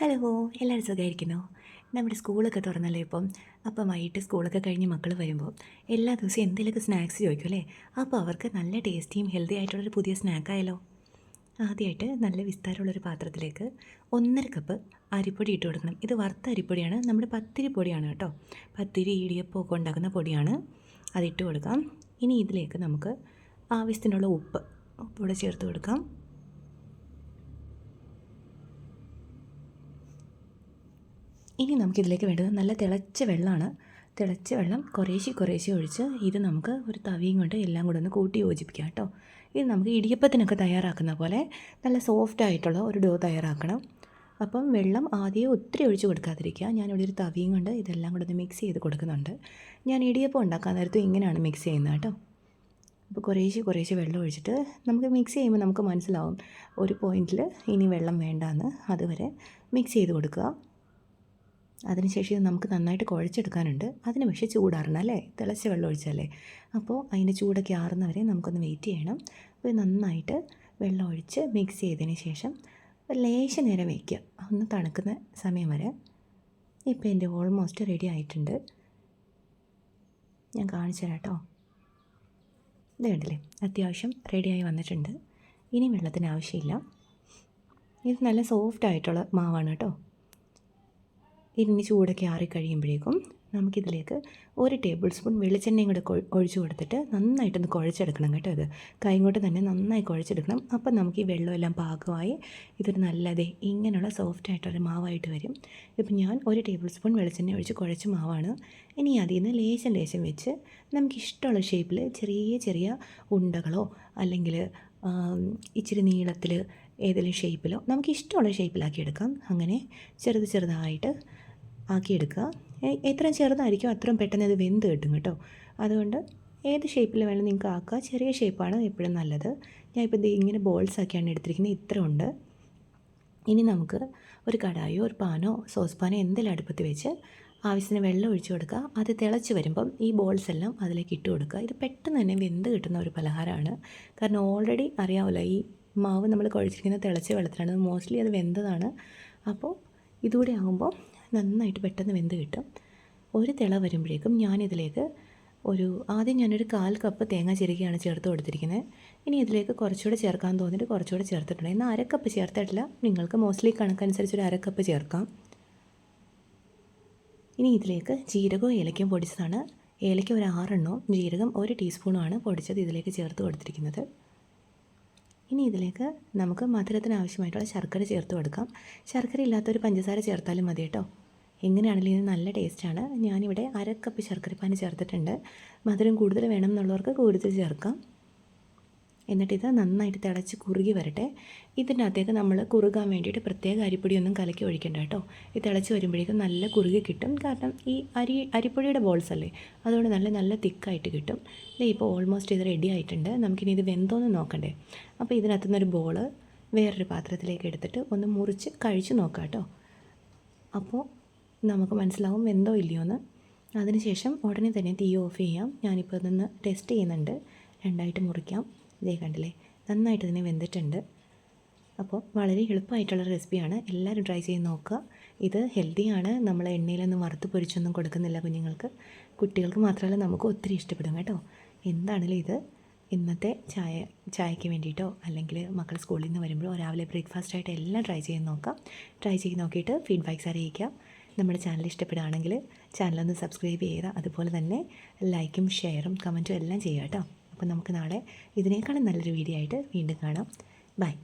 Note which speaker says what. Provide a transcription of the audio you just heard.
Speaker 1: Hello എല്ലാവരും സുഖമായിരിക്കുന്നു? നമ്മുടെ സ്കൂളൊക്കെ തുറന്നല്ലേ ഇപ്പം. അപ്പം വൈകിട്ട് സ്കൂളൊക്കെ കഴിഞ്ഞ് മക്കൾ വരുമ്പോൾ എല്ലാ ദിവസവും എന്തെങ്കിലുമൊക്കെ സ്നാക്സ് ചോദിക്കും അല്ലേ? അപ്പോൾ അവർക്ക് നല്ല ടേസ്റ്റിയും ഹെൽത്തി ആയിട്ടുള്ളൊരു പുതിയ സ്നാക്കായാലോ ആദ്യമായിട്ട് നല്ല വിസ്താരമുള്ളൊരു പാത്രത്തിലേക്ക് ഒന്നര കപ്പ് അരിപ്പൊടി ഇട്ട് കൊടുക്കണം. ഇത് വറുത്ത അരിപ്പൊടിയാണ്. നമ്മുടെ പത്തിരി പൊടിയാണ് കേട്ടോ. പത്തിരി ഇടിയപ്പം ഒക്കെ ഉണ്ടാക്കുന്ന പൊടിയാണ്. അതിട്ട് കൊടുക്കാം. ഇനി ഇതിലേക്ക് നമുക്ക് ആവശ്യത്തിനുള്ള ഉപ്പ് ഉപ്പ് കൂടെ ചേർത്ത് കൊടുക്കാം. ഇനി നമുക്കിതിലേക്ക് വേണ്ടത് നല്ല തിളച്ച വെള്ളമാണ്. തിളച്ച വെള്ളം കുറേശ്ശെ കുറേശ്ശെ ഒഴിച്ച് ഇത് നമുക്ക് ഒരു തവിയും കൊണ്ട് എല്ലാം കൂടെ ഒന്ന് കൂട്ടി യോജിപ്പിക്കാം കേട്ടോ. ഇത് നമുക്ക് ഇടിയപ്പത്തിനൊക്കെ തയ്യാറാക്കുന്ന പോലെ നല്ല സോഫ്റ്റ് ആയിട്ടുള്ള ഒരു ഡോ തയ്യാറാക്കണം. അപ്പം വെള്ളം ആദ്യം ഒത്തിരി ഒഴിച്ച് കൊടുക്കാതിരിക്കുക. ഞാനിവിടെ ഒരു തവിയും കൊണ്ട് ഇതെല്ലാം കൂടെ ഒന്ന് മിക്സ് ചെയ്ത് കൊടുക്കുന്നുണ്ട്. ഞാൻ ഇടിയപ്പം ഉണ്ടാക്കാൻ നേരത്തും ഇങ്ങനെയാണ് മിക്സ് ചെയ്യുന്നത് കേട്ടോ. അപ്പോൾ കുറേശ്ശെ കുറേശ്ശെ വെള്ളം ഒഴിച്ചിട്ട് നമുക്ക് മിക്സ് ചെയ്യുമ്പോൾ നമുക്ക് മനസ്സിലാവും ഒരു പോയിന്റിൽ ഇനി വെള്ളം വേണ്ടാന്ന്. അതുവരെ മിക്സ് ചെയ്ത് കൊടുക്കുക. അതിനുശേഷം ഇത് നമുക്ക് നന്നായിട്ട് കുഴച്ചെടുക്കാനുണ്ട്. അതിന് പക്ഷേ ചൂടാറണം അല്ലേ? തിളച്ച വെള്ളം ഒഴിച്ചല്ലേ അപ്പോൾ അതിന്റെ ചൂടൊക്കെ ആറുന്നവരെ നമുക്കൊന്ന് വെയിറ്റ് ചെയ്യണം. അപ്പോൾ നന്നായിട്ട് വെള്ളം ഒഴിച്ച് മിക്സ് ചെയ്തതിന് ശേഷം ലേശം നേരം വയ്ക്കുക. ഒന്ന് തണുക്കുന്ന സമയം വരെ. ഇപ്പോൾ എന്റെ ഓൾമോസ്റ്റ് റെഡി ആയിട്ടുണ്ട്. ഞാൻ കാണിച്ചു തരാം കേട്ടോ. ഇത് കണ്ടില്ലേ? അത്യാവശ്യം റെഡിയായി വന്നിട്ടുണ്ട്. ഇനി വെള്ളത്തിന് ആവശ്യമില്ല. ഇത് നല്ല സോഫ്റ്റ് ആയിട്ടുള്ള മാവാണ് കേട്ടോ. ഇതിന് ചൂടൊക്കെ ആറിക്കഴിയുമ്പോഴേക്കും നമുക്കിതിലേക്ക് ഒരു ടേബിൾ സ്പൂൺ വെളിച്ചെണ്ണയും കൂടെ ഒഴിച്ചു കൊടുത്തിട്ട് നന്നായിട്ടൊന്ന് കുഴച്ചെടുക്കണം കേട്ടോ ഇത്. കൈ കൊണ്ട് തന്നെ നന്നായി കുഴച്ചെടുക്കണം. അപ്പം നമുക്ക് ഈ വെള്ളമെല്ലാം പാകമായി ഇതൊരു നല്ലതേ ഇങ്ങനെയുള്ള സോഫ്റ്റ് ആയിട്ടൊരു മാവായിട്ട് വരും. ഇപ്പം ഞാൻ ഒരു ടേബിൾ സ്പൂൺ വെളിച്ചെണ്ണ ഒഴിച്ച് കുഴച്ച മാവാണ്. ഇനി അതിൽ നിന്ന് ലേശം ലേശം വെച്ച് നമുക്കിഷ്ടമുള്ള ഷേപ്പിൽ ചെറിയ ചെറിയ ഉണ്ടകളോ അല്ലെങ്കിൽ ഇച്ചിരി നീളത്തിൽ ഏതെങ്കിലും ഷേപ്പിലോ നമുക്ക് ഇഷ്ടമുള്ള ഷേപ്പിലാക്കി എടുക്കാം. അങ്ങനെ ചെറുത് ചെറുതായിട്ട് ആക്കിയെടുക്കുക. എത്രയും ചെറുതായിരിക്കും അത്രയും പെട്ടെന്ന് അത് വെന്ത് കിട്ടും കേട്ടോ. അതുകൊണ്ട് ഏത് ഷേപ്പിൽ വേണം നിങ്ങൾക്ക് ആക്കുക. ചെറിയ ഷേപ്പാണ് എപ്പോഴും നല്ലത്. ഞാൻ ഇപ്പോൾ ഇങ്ങനെ ബോൾസ് ആക്കിയാണ് എടുത്തിരിക്കുന്നത്. ഇത്ര ഉണ്ട്. ഇനി നമുക്ക് ഒരു കടായോ ഒരു പാനോ സോസ് പാനോ എന്തെങ്കിലും അടുപ്പത്ത് വെച്ച് ആവശ്യത്തിന് വെള്ളം ഒഴിച്ചു കൊടുക്കുക. അത് തിളച്ച് വരുമ്പം ഈ ബോൾസ് എല്ലാം അതിലേക്ക് ഇട്ട് കൊടുക്കുക. ഇത് പെട്ടെന്ന് തന്നെ വെന്ത് കിട്ടുന്ന ഒരു പലഹാരമാണ്. കാരണം ഓൾറെഡി അറിയാമല്ലോ ഈ മാവ് നമ്മൾ കുഴച്ചിരിക്കുന്ന തിളച്ച വെള്ളത്തിലാണ്. മോസ്റ്റ്ലി അത് വെന്തതാണ്. അപ്പോൾ ഇതുകൂടെ ആകുമ്പോൾ നന്നായിട്ട് പെട്ടെന്ന് വെന്ത് കിട്ടും. ഒരു തിള വരുമ്പോഴേക്കും ഞാനിതിലേക്ക് ഒരു ആദ്യം ഞാനൊരു കാൽ കപ്പ് തേങ്ങ ചിരകിയാണ് ചേർത്ത് കൊടുത്തിരിക്കുന്നത്. ഇനി ഇതിലേക്ക് കുറച്ചുകൂടെ ചേർക്കാൻ തോന്നിയിട്ട് കുറച്ചുകൂടെ ചേർത്തിട്ടുണ്ട്. എന്നാൽ അരക്കപ്പ് ചേർത്തിട്ടില്ല. നിങ്ങൾക്ക് മോസ്റ്റ്ലി കണക്കനുസരിച്ച് ഒരു അരക്കപ്പ് ചേർക്കാം. ഇനി ഇതിലേക്ക് ജീരകവും ഏലക്കയും പൊടിച്ചതാണ്. ഏലക്ക ഒരു ആറെണ്ണവും ജീരകം ഒരു ടീസ്പൂണുമാണ് പൊടിച്ചത് ഇതിലേക്ക് ചേർത്ത് കൊടുത്തിരിക്കുന്നത്. ഇനി ഇതിലേക്ക് നമുക്ക് മധുരത്തിന് ആവശ്യമായിട്ടുള്ള ശർക്കര ചേർത്ത് കൊടുക്കാം. ശർക്കര ഇല്ലാത്തൊരു പഞ്ചസാര ചേർത്താലും മതി കേട്ടോ എങ്ങനെയാണെങ്കിലും ഇത് നല്ല ടേസ്റ്റാണ്. ഞാനിവിടെ അര കപ്പ് ശർക്കരപ്പാനി ചേർത്തിട്ടുണ്ട്. മധുരം കൂടുതൽ വേണം എന്നുള്ളവർക്ക് കൂടുതൽ ചേർക്കാം. എന്നിട്ടിത് നന്നായിട്ട് തിളച്ച് കുറുകി വരട്ടെ. ഇതിന്റെ അകത്തേക്ക് നമ്മൾ കുറുകാൻ വേണ്ടിയിട്ട് പ്രത്യേക അരിപ്പൊടിയൊന്നും കലക്കി ഒഴിക്കേണ്ട കേട്ടോ. ഇത് തിളച്ച് വരുമ്പോഴേക്കും നല്ല കുറുകി കിട്ടും. കാരണം ഈ അരി അരിപ്പൊടിയുടെ ബോൾസ് അല്ലേ? അതുകൊണ്ട് നല്ല നല്ല തിക്കായിട്ട് കിട്ടും. അല്ലേ ഇപ്പോൾ ഓൾമോസ്റ്റ് ഇത് റെഡി ആയിട്ടുണ്ട്. നമുക്കിനി ഇത് വെന്തോന്ന് നോക്കണ്ടേ. അപ്പോൾ ഇതിനകത്തുനിന്നൊരു ബോൾ വേറൊരു പാത്രത്തിലേക്ക് എടുത്തിട്ട് ഒന്ന് മുറിച്ച് കഴിച്ച് നോക്കാം കേട്ടോ. അപ്പോൾ നമുക്ക് മനസ്സിലാവും വെന്തോ ഇല്ലയോ എന്ന് അതിനുശേഷം ഉടനെ തന്നെ തീ ഓഫ് ചെയ്യാം. ഞാനിപ്പോൾ ഇതൊന്ന് ടെസ്റ്റ് ചെയ്യുന്നുണ്ട്. രണ്ടായിട്ട് മുറിക്കാം. ഇതേ കണ്ടില്ലേ? നന്നായിട്ട് തന്നെ വെന്തിട്ടുണ്ട്. അപ്പോൾ വളരെ എളുപ്പമായിട്ടുള്ള റെസിപ്പിയാണ്. എല്ലാവരും ട്രൈ ചെയ്ത് നോക്കുക. ഇത് ഹെൽത്തിയാണ് നമ്മൾ എണ്ണയിലൊന്നും വറുത്ത് പൊരിച്ചൊന്നും കൊടുക്കുന്നില്ല കുഞ്ഞുങ്ങൾക്ക്. കുട്ടികൾക്ക് മാത്രമല്ല നമുക്ക് ഒത്തിരി ഇഷ്ടപ്പെടും കേട്ടോ. എന്താണെങ്കിലും ഇത്? ഇന്നത്തെ ചായ ചായയ്ക്ക് വേണ്ടിയിട്ടോ അല്ലെങ്കിൽ മക്കൾ സ്കൂളിൽ നിന്ന് വരുമ്പോഴോ രാവിലെ ബ്രേക്ക്ഫാസ്റ്റായിട്ട് എല്ലാം ട്രൈ ചെയ്ത് നോക്കാം. ട്രൈ ചെയ്ത് നോക്കിയിട്ട് ഫീഡ്ബാക്ക്സ് അറിയിക്കാം. നമ്മുടെ ചാനൽ ഇഷ്ടപ്പെടുകയാണെങ്കിൽ ചാനലൊന്ന് സബ്സ്ക്രൈബ് ചെയ്യുക. അതുപോലെ തന്നെ ലൈക്കും ഷെയറും കമന്റും എല്ലാം ചെയ്യുക കേട്ടോ. അപ്പോൾ നമുക്ക് നാളെ ഇതിനേക്കാളും നല്ലൊരു വീഡിയോ ആയിട്ട് വീണ്ടും കാണാം. ബൈ